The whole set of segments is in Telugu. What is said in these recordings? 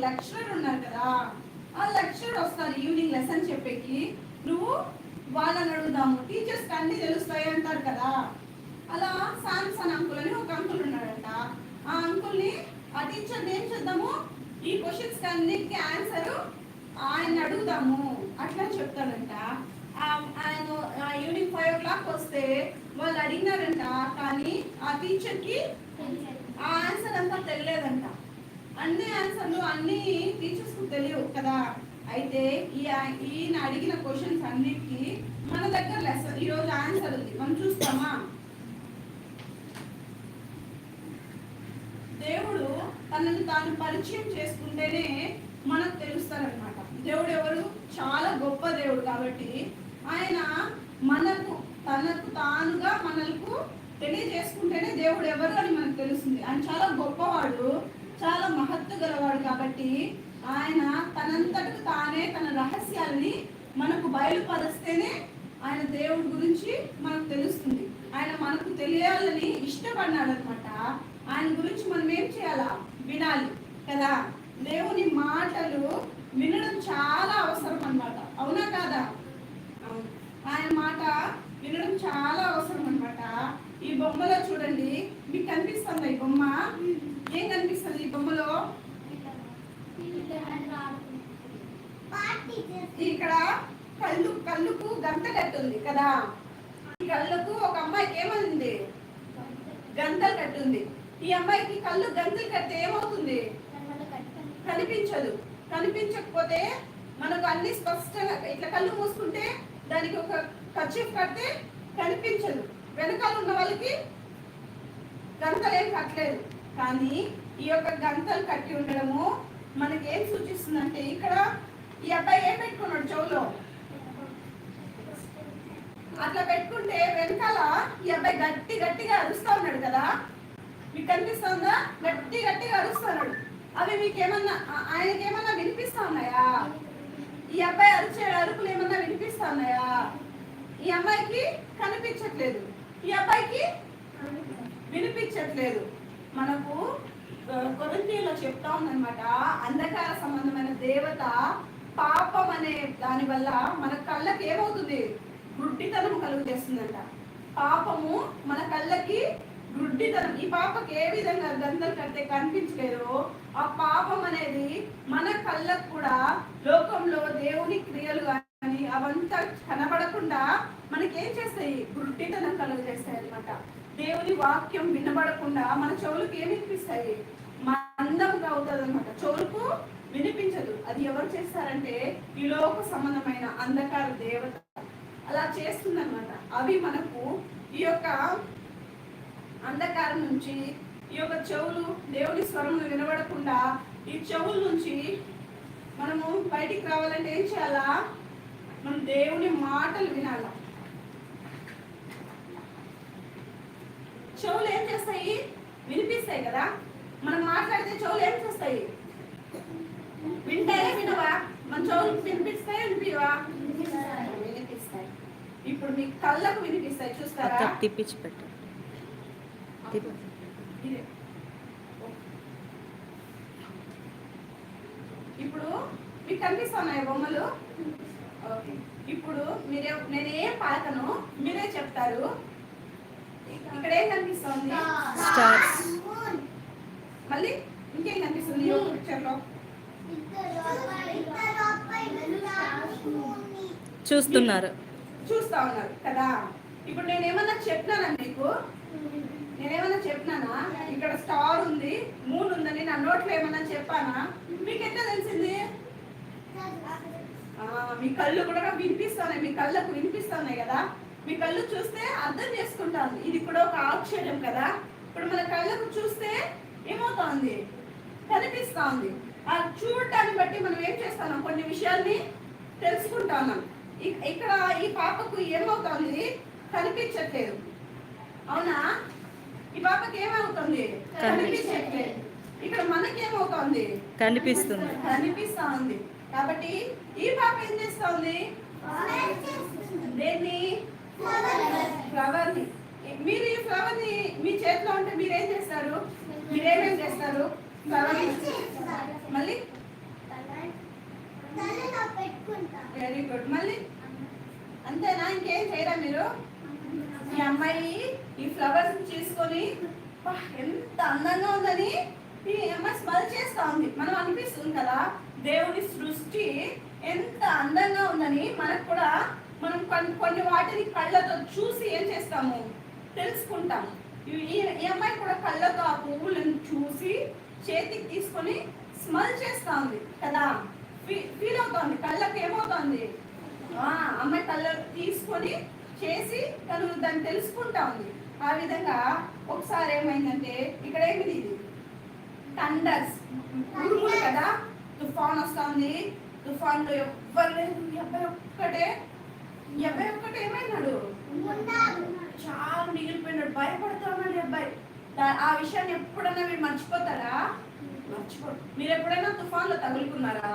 లెక్చరర్ ఉన్నారు కదా ఆ లెక్చరర్ వస్తారు ఈవినింగ్ లెసన్ చెప్పేకి. నువ్వు వాళ్ళని అడుగుదాము టీచర్స్ అన్ని తెలుస్తాయి అంటారు కదా. అలా శాంసన్ అంకుల్ అని ఒక అంకుల్ ఉన్నాడంట. ఆ అంకుల్ని ఆ టీచర్ ఏం చేద్దాము? ఈ క్వశ్చన్స్ అన్నిటికీ ఆన్సర్ ఆయన అడుగుదాము. అట్లా చెప్తాడంట. ఆ- ఆయన ఈవినింగ్ ఫైవ్ ఓ క్లాక్ వస్తే వాళ్ళు అడిగినారంట కానీ ఆ టీచర్కి ఆ ఆన్సర్ అంతా తెలియదంట. అన్ని ఆన్సర్లు అన్ని టీచర్స్కు తెలియవు కదా. అయితే ఈ ఈయన అడిగిన క్వశ్చన్స్ అన్నిటికీ మన దగ్గర లెసన్ ఈ ఆన్సర్ ఉంది. మనం చూస్తామా? దేవుడు తనను తాను పరిచయం చేసుకుంటేనే మనకు తెలుస్తారనమాట దేవుడు ఎవరు? చాలా గొప్ప దేవుడు కాబట్టి ఆయన మనకు తనకు తానుగా మనకు తెలియజేసుకుంటేనే దేవుడు ఎవరు అని మనకు తెలుస్తుంది. ఆయన చాలా గొప్పవాడు. చాలా మహత్తు గలవాడు కాబట్టి ఆయన తనంతటకు తానే తన రహస్యాలని మనకు బయలుపరిస్తేనే ఆయన దేవుడి గురించి మనకు తెలుస్తుంది. ఆయన మనకు తెలియాలని ఇష్టపడినాడు అనమాట ఆయన గురించి మనం ఏం చేయాలా? వినాలి కదా? దేవుని మాటలు వినడం చాలా అవసరం అన్నమాట. అవునా కాదా? అవును. ఆయన మాట వినడం చాలా అవసరం అనమాట ఈ బొమ్మలో చూడండి మీకు కనిపిస్తుందా ఈ బొమ్మ? ఏం కనిపిస్తుంది ఈ బొమ్మలో? ఇక్కడ కళ్ళు కళ్ళుకు గంత కట్టుంది కదా. ఈ కళ్ళకు ఒక అమ్మాయికి ఏమైంది? గంతలు కట్టుంది. ఈ అమ్మాయికి కళ్ళు గంతలు కడితే ఏమవుతుంది? కనిపించదు. కనిపించకపోతే మనకు అన్ని స్పష్టంగా ఇట్లా కళ్ళు మూసుకుంటే దానికి ఒక కర్చీఫ్ కడితే కనిపించదు. వెనకాల ఉన్న వాళ్ళకి గంతలు ఏం కట్టలేదు. కానీ ఈ యొక్క గంతలు కట్టి ఉండడము మనకి ఏం సూచిస్తుందంటే ఇక్కడ ఈ అబ్బాయి ఏం పెట్టుకున్నాడు చెవులో? అట్లా పెట్టుకుంటే వెనకాల ఈ అబ్బాయి గట్టి గట్టిగా అరుస్తా ఉన్నాడు కదా? మీకు కనిపిస్తుందా? గట్టి గట్టిగా అరుస్తున్నాడు అవి మీకు ఏమన్నా ఆయనకి ఏమన్నా వినిపిస్తా ఉన్నాయా? ఈ అబ్బాయి అరిచే అరుపులు ఏమన్నా వినిపిస్తా ఉన్నాయా? ఈ అమ్మాయికి కనిపించట్లేదు. ఈ అబ్బాయికి వినిపించట్లేదు. మనకు కొరంతీలో చెప్తా ఉందన్నమాట అంధకార సంబంధమైన దేవత పాపం అనే దాని వల్ల మన కళ్ళకి ఏమవుతుంది? గుడ్డితనం కలుగు చేస్తుందంట పాపము మన కళ్ళకి గుడ్డితనం ఈ పాపకి ఏ విధంగా గంధలు కడితే కనిపించలేదో ఆ పాపం అనేది మన కళ్ళకు కూడా లోకంలో దేవుని క్రియలు కానీ అవంతా కనబడకుండా మనకేం చేస్తాయి? గుడ్డితనం కలుగు చేస్తాయి అనమాట దేవుని వాక్యం వినబడకుండా మన చెవులకు ఏమి వినిపిస్తాయి? మందంగా అవుతుంది అనమాట చెవులకు వినిపించదు. అది ఎవరు చేస్తారంటే ఈ లోక సంబంధమైన అంధకార దేవత. అలా చేస్తుందన్నమాట. అవి మనకు ఈ యొక్క అంధకారం నుంచి ఈ యొక్క చెవులు దేవుని స్వరములు వినబడకుండా ఈ చెవుల నుంచి మనము బయటికి రావాలంటే ఏం చేయాలా? మనం దేవుని మాటలు వినాలా? చెవులు ఏం చేస్తాయి? వినిపిస్తాయి కదా? మనం మాట్లాడితే చెవులు ఏం చేస్తాయి? వింటాయా వినవా? మన చెవులు వినిపిస్తాయా వినిపివా వినిపిస్తాయి ఇప్పుడు మీ కళ్ళకు వినిపిస్తాయి చూస్తారా? తిప్పించి పెట్టు. ఇప్పుడు మీకు కనిపిస్తున్నాయి బొమ్మలు? ఓకే. ఇప్పుడు మీరే నేనేం పాకను మీరే చెప్తారు. ఇక్కడ ఏం స్టార్స్. మళ్ళీ ఇంకేం కనిపిస్తుంది ఈ పిక్చర్లో? చూస్తున్నారు. చూస్తా ఉన్నారు కదా? ఇప్పుడు నేను ఏమన్నా చెప్పినానా మీకు? నేనేమన్నా చెప్పినానా? ఇక్కడ స్టార్ ఉంది మూన్ ఉందని నా నోట్లో ఏమన్నా చెప్పానా? మీకు ఎట్లా తెలిసింది? మీ కళ్ళు కూడా వినిపిస్తున్నాయి మీ కళ్ళకు వినిపిస్తున్నాయి కదా? మీ కళ్ళు చూస్తే అర్థం చేసుకుంటాను. ఇది కూడా ఒక ఆశ్చర్యం కదా. ఇప్పుడు మన కళ్ళకు చూస్తే ఏమవుతోంది? కనిపిస్తా ఉంది ఆ చూడటాన్ని బట్టి మనం ఏం చేస్తున్నాం కొన్ని విషయాల్ని తెలుసుకుంటాం ఇక్- ఇక్కడ ఈ పాపకు ఏమవుతోంది? కనిపించట్లేదు. అవునా? ఈ పాపకి ఏమవుతుంది? కనిపించట్లేదు. ఇక్కడ మనకేమవుతోంది? కనిపిస్తుంది. కనిపిస్తా ఉంది కాబట్టి ఈ పాప ఏం చేస్తా ఉంది దేన్ని ఫ్లవర్ని మీరు ఈ ఫ్లవర్ని మీ చేతిలో ఉంటే మీరు ఏం చేస్తారు. మళ్ళీ? వెరీ గుడ్ మళ్ళీ? అంతేనా? ఇంకేం చేయరా మీరు? ఈ అమ్మాయి ఈ ఫ్లవర్స్ తీసుకొని ఎంత అందంగా ఉందని ఈ అమ్మాయి స్మెల్ చేస్తా ఉంది. మనం అనిపిస్తుంది కదా దేవుని సృష్టి ఎంత అందంగా ఉందని మనకు కూడా మనం కొన్ని కొన్ని వాటిని కళ్ళతో చూసి ఏం చేస్తాము? తెలుసుకుంటాము. ఈ- ఈ అమ్మాయి కూడా కళ్ళతో ఆ పువ్వులను చూసి చేతికి తీసుకొని స్మెల్ చేస్తా ఉంది కదా ఫీల్ అవుతోంది కళ్ళకి ఏమవుతోంది? ఆ అమ్మాయి కళ్ళ తీసుకొని చేసి తను దాన్ని తెలుసుకుంటా ఉంది ఆ విధంగా ఒకసారి ఏమైందంటే ఇక్కడ ఏమిది ఇది? థండర్స్ ఉరుములు కదా? తుఫాన్ వస్తుంది. తుఫాన్లో ఎవ్వరు లేదు ఈ అబ్బాయి ఒక్కటే. ఈ అబ్బాయి ఒక్కటే ఏమైనాడు? చాలా మిగిలిపోయినాడు. భయపడుతున్నాడు ఈ అబ్బాయి. ఆ విషయాన్ని ఎప్పుడైనా మీరు మర్చిపోతారా? మర్చిపో మీరు ఎప్పుడైనా తుఫాన్లో తగులుకున్నారా?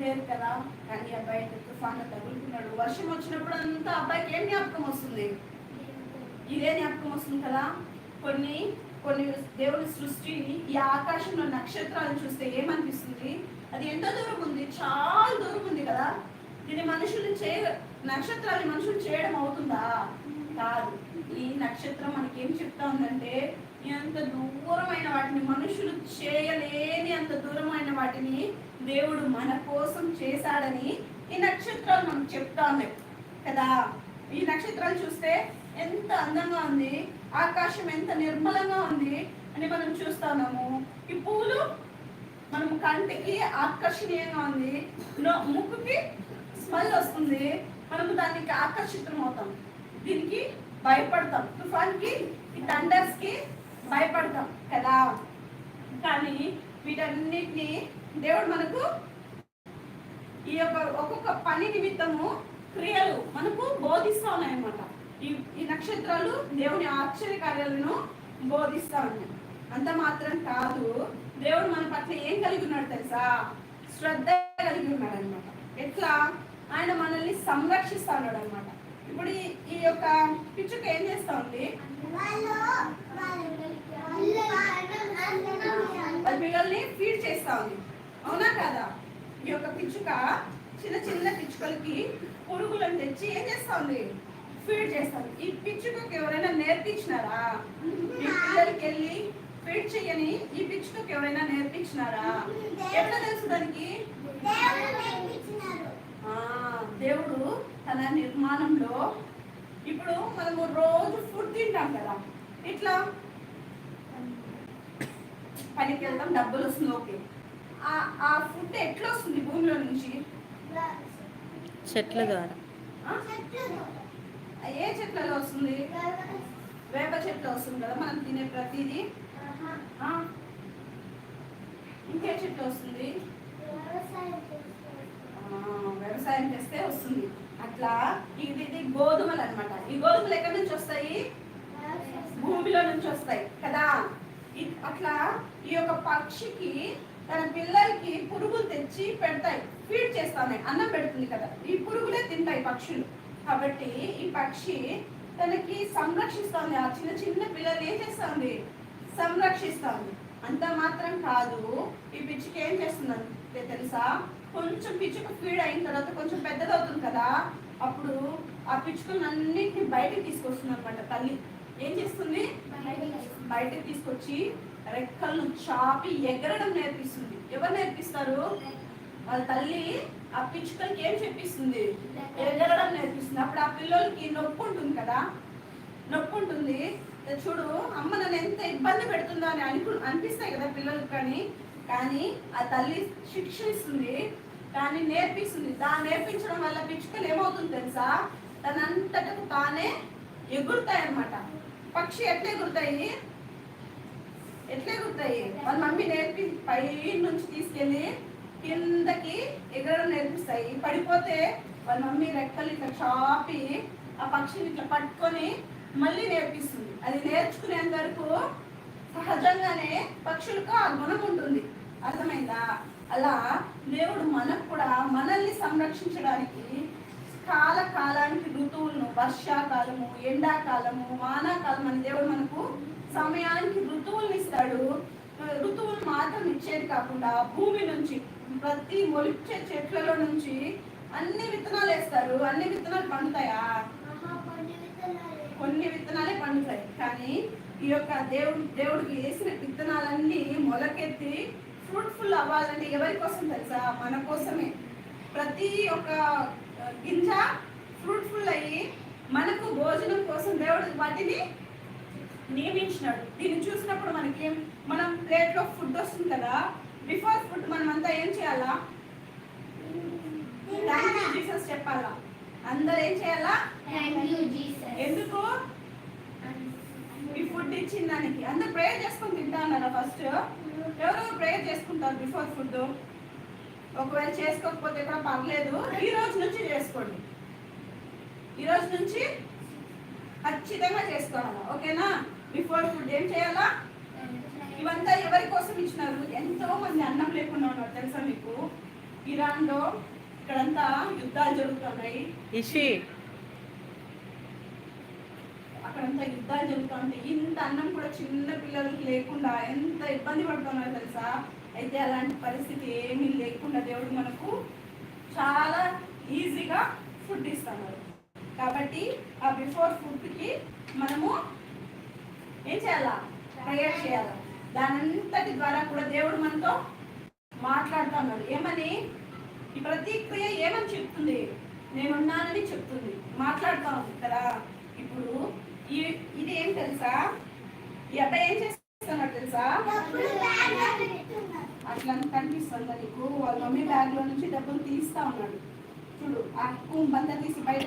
లేదు కదా. కానీ అబ్బాయి తుఫాన్లో తగులుకున్నాడు. వర్షం వచ్చినప్పుడు అంతా అబ్బాయికి ఏం జ్ఞాపకం వస్తుంది? ఇదే జ్ఞాపకం వస్తుంది కదా. కొన్ని కొన్ని దేవుని సృష్టిని ఈ ఆకాశంలో నక్షత్రాలు చూస్తే ఏమనిపిస్తుంది? అది ఎంత దూరం ఉంది. చాలా దూరం ఉంది కదా. దీన్ని మనుషులు చేయ నక్షత్రాలు మనుషులు చేయడం అవుతుందా? కాదు. ఈ నక్షత్రం మనకి ఏం చెప్తా ఉందంటే ఎంత దూరమైన వాటిని మనుషులు చేయలేని అంత దూరమైన వాటిని దేవుడు మన కోసం చేశాడని ఈ నక్షత్రాలు మనకు చెప్తా ఉన్నాయి కదా? ఈ నక్షత్రాలు చూస్తే ఎంత అందంగా ఉంది ఆకాశం ఎంత నిర్మలంగా ఉంది అని మనం చూస్తున్నాము. ఈ పూలు మనం కంటికి ఆకర్షణీయంగా ఉంది ముక్కుకి స్మెల్ వస్తుంది మనము దానికి ఆకర్షితం అవుతాం దీనికి భయపడతాం. తుఫాన్కి ఈ థండర్స్కి భయపడతాం కదా. కానీ వీటన్నిటిని దేవుడు మనకు ఈ యొక్క ఒక్కొక్క పని నిమిత్తము క్రియలు మనకు బోధిస్తా ఉన్నాయన్నమాట. ఈ ఈ నక్షత్రాలు దేవుని ఆశ్చర్య కార్యాలను బోధిస్తా ఉన్నాయి. అంత మాత్రం కాదు. దేవుడు మన పట్ల ఏం కలిగి ఉన్నాడు తెలుసా? శ్రద్ధ కలిగి ఉన్నాడు అనమాట ఎట్లా? ఆయన మనల్ని సంరక్షిస్తా ఉన్నాడు అనమాట ఇప్పుడు ఈ యొక్క పిచ్చుక ఏం చేస్తా ఉంది? పిల్లల్ని ఫీడ్ చేస్తా ఉంది. అవునా కదా? ఈ యొక్క పిచ్చుక చిన్న చిన్న పిచ్చుకలకి పురుగులను తెచ్చి ఏం చేస్తా ఉంది? ఫీడ్ చేస్తాను ఈ పిచ్చుకకి ఎవరైనా నేర్పించినారా? మీ పిల్లలకి వెళ్ళి ఫీడ్ చేయని ఈ పిచ్చుకకి ఎవరైనా నేర్పించినారా? ఎట్లా తెలుసు దానికి? దేవుడు తన నిర్మాణంలో ఇప్పుడు మనము రోజు ఫుడ్ తింటాం కదా. ఇట్లా పనికి వెళ్తాం డబ్బులు వస్తుంది ఓకే. ఆ- ఆ ఫుడ్ ఎట్లా వస్తుంది భూమిలో నుంచి? చెట్ల ద్వారా. ఆ? ఏ చెట్లలో వస్తుంది? వేప చెట్లు వస్తుంది కదా మనం తినే ప్రతిదీ. ఆ? ఇంకే చెట్లు వస్తుంది? వ్యవసాయం చేస్తే వస్తుంది. అట్లా ఇది ఇది గోధుమలు అన్నమాట. ఈ గోధుమలు ఎక్కడి నుంచి వస్తాయి? భూమిలో నుంచి వస్తాయి కదా? అట్లా ఈ యొక్క పక్షికి తన పిల్లలకి పురుగులు తెచ్చి పెడతాయి ఫీడ్ చేస్తాయి అన్నం పెడుతుంది కదా? ఈ పురుగులే తింటాయి పక్షులు. కాబట్టి ఈ పక్షి తనకి సంరక్షిస్తుంది. ఆ చిన్న చిన్న పిల్లలు ఏం చేస్తుంది? సంరక్షిస్తుంది. అంత మాత్రం కాదు. ఈ పిచ్చికి ఏం చేస్తుందంటే తెలుసా? కొంచెం పిచ్చుక ఫీడ్ అయిన తర్వాత కొంచెం పెద్దదవుతుంది కదా అప్పుడు ఆ పిచ్చుకలన్నింటినీ బయటకు తీసుకొస్తుంది అనమాట తల్లి. ఏం చేస్తుంది? బయటకు తీసుకొచ్చి రెక్కలను చాపి ఎగరడం నేర్పిస్తుంది. ఎవరు నేర్పిస్తారు? వాళ్ళ తల్లి ఆ పిచ్చుకలకి ఏం చెప్పిస్తుంది? ఎగరడం నేర్పిస్తుంది. అప్పుడు ఆ పిల్లలకి నొప్పి ఉంటుంది కదా. నొప్పి ఉంటుంది. చూడు అమ్మ నన్ను ఎంత ఇబ్బంది పెడుతుందో అని అనుకు అనిపిస్తాయి కదా పిల్లలకి కానీ. కానీ ఆ తల్లి శిక్ష ఇస్తుంది కానీ నేర్పిస్తుంది. దాన్ని నేర్పించడం వల్ల పిచ్చుకలు ఏమవుతుంది తెలుసా? తనంతటకు తానే ఎగురుతాయి అన్నమాట పక్షి ఎట్లా ఎగురుతాయి? ఎట్లా ఎగురుతాయి? వాళ్ళ మమ్మీ నేర్పి పై నుంచి తీసుకెళ్ళి కిందకి ఎగరడం నేర్పిస్తాయి. పడిపోతే వాళ్ళ మమ్మీ రెక్కలు ఇట్లా చాపి ఆ పక్షిని ఇట్లా పట్టుకొని మళ్ళీ నేర్పిస్తుంది. అది నేర్చుకునేంత వరకు సహజంగానే పక్షులకు ఆ గుణం ఉంటుంది. అర్థమైందా? అలా దేవుడు మనకు కూడా మనల్ని సంరక్షించడానికి కాల కాలానికి ఋతువులను వర్షాకాలము ఎండాకాలము వానాకాలం అని దేవుడు మనకు సమయానికి ఋతువులను ఇస్తాడు. ఋతువులు మాత్రం ఇచ్చేది కాకుండా భూమి నుంచి ప్రతి మొలిచే చెట్లలో నుంచి అన్ని విత్తనాలు వేస్తారు. అన్ని విత్తనాలు పండుతాయా? కొన్ని విత్తనాలే పండుతాయి. కానీ ఈ యొక్క దేవుడు దేవుడికి వేసిన విత్తనాలన్నీ మొలకెత్తి ఫ్రూట్ఫుల్ అవ్వాలంటే ఎవరి కోసం తెలుసా? మన కోసమే. ప్రతి ఒక్క గింజ ఫ్రూట్ఫుల్ అయ్యి మనకు భోజనం కోసం దేవుడు వాటిని నియమించినాడు. దీన్ని చూసినప్పుడు మనకి మనం ప్లేట్లో ఫుడ్ వస్తుంది కదా బిఫోర్ ఫుడ్ మనం అంతా ఏం చేయాలా? థ్యాంక్ యూ జీసస్ చెప్పాలా? అందరు ఏం చేయాలా? ఎందుకు? ఈ ఫుడ్ ఇచ్చిన దానికి. అందరు ప్రేయర్ చేసుకొని తింటా అన్నారా ఫస్ట్ ఎవరెవరు ప్రేయర్ చేసుకుంటారు బిఫోర్ ఫుడ్ ఒకవేళ చేసుకోకపోతే కూడా పర్లేదు. ఈ రోజు నుంచి చేసుకోండి. ఈ రోజు నుంచి ఖచ్చితంగా చేసుకోవాలా. ఓకేనా? బిఫోర్ ఫుడ్ ఏం చేయాలా? ఇవంతా ఎవరి కోసం ఇచ్చినారు? ఎంతో మంది అన్నం లేకుండా ఉన్నారు. తెలుసా మీకు? ఇరాన్లో ఇక్కడంతా యుద్ధాలు జరుగుతున్నాయి. అక్కడంతా యుద్ధాలు ఉంటాయి. ఇంత అన్నం కూడా చిన్న పిల్లలకి లేకుండా ఎంత ఇబ్బంది పడుతున్నారో తెలుసా? అయితే అలాంటి పరిస్థితి ఏమీ లేకుండా దేవుడు మనకు చాలా ఈజీగా ఫుడ్ ఇస్తున్నారు. కాబట్టి ఆ బిఫోర్ ఫుడ్కి మనము ఏం చేయాలా? ప్రేయర్ చేయాలి? దానంతటి ద్వారా కూడా దేవుడు మనతో మాట్లాడుతున్నాడు ఏమని? ఈ ప్రతిక్రియ ఏమని చెప్తుంది? నేనున్నానని చెప్తుంది. మాట్లాడుతూ ఉంది కదా. ఇప్పుడు ఇది ఏం తెలుసా? ఈ అబ్బాయి ఏం చేస్తున్నాడు తెలుసా? అట్లా కనిపిస్తుంది నీకు. వాళ్ళ మమ్మీ బ్యాగ్లో నుంచి డబ్బులు తీస్తా ఉన్నాడు. చూడు ఆ కుంబంతా తీసి బయట